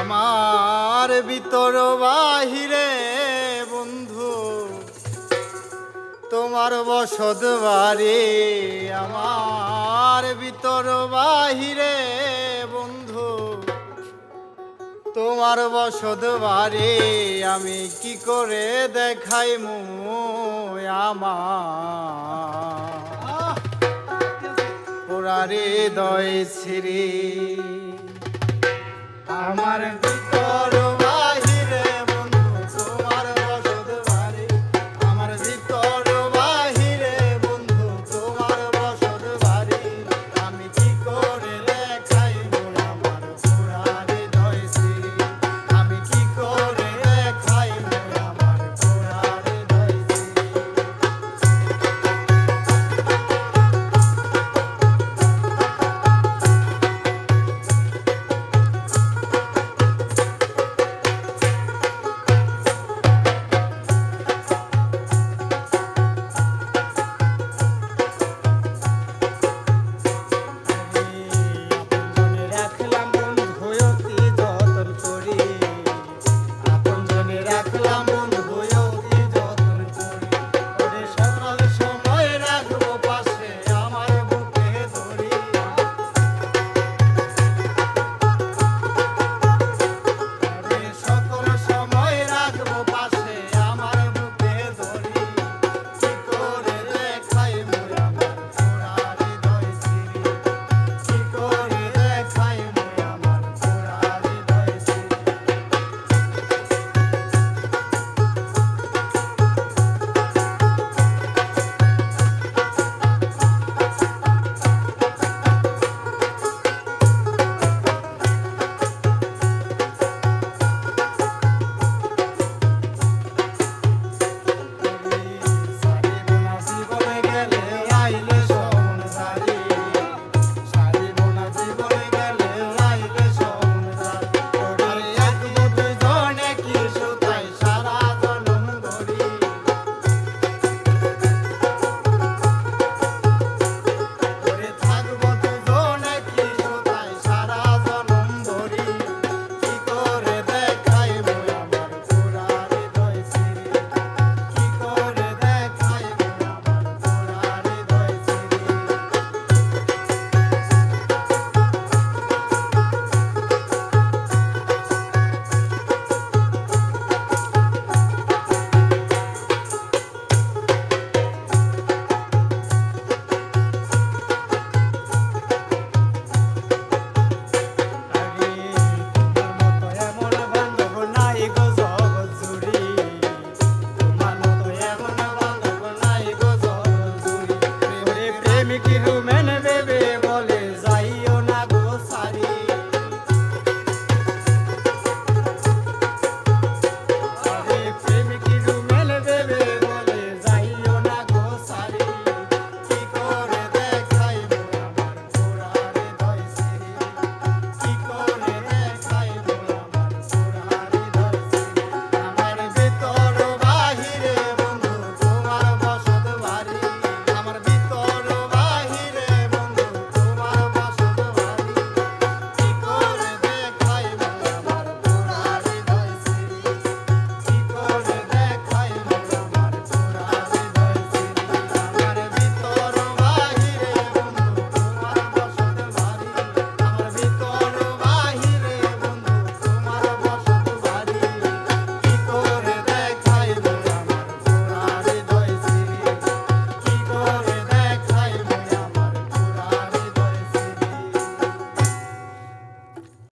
আমার ভিতর বাহিরে, বন্ধু, তোমার বসত বাড়ি আমার ভিতর বাহিরে, বন্ধু, তোমার বসত বাড়ি আমি কি করে দেখাই মু আমার? দয় ছিরি আমার ভিতর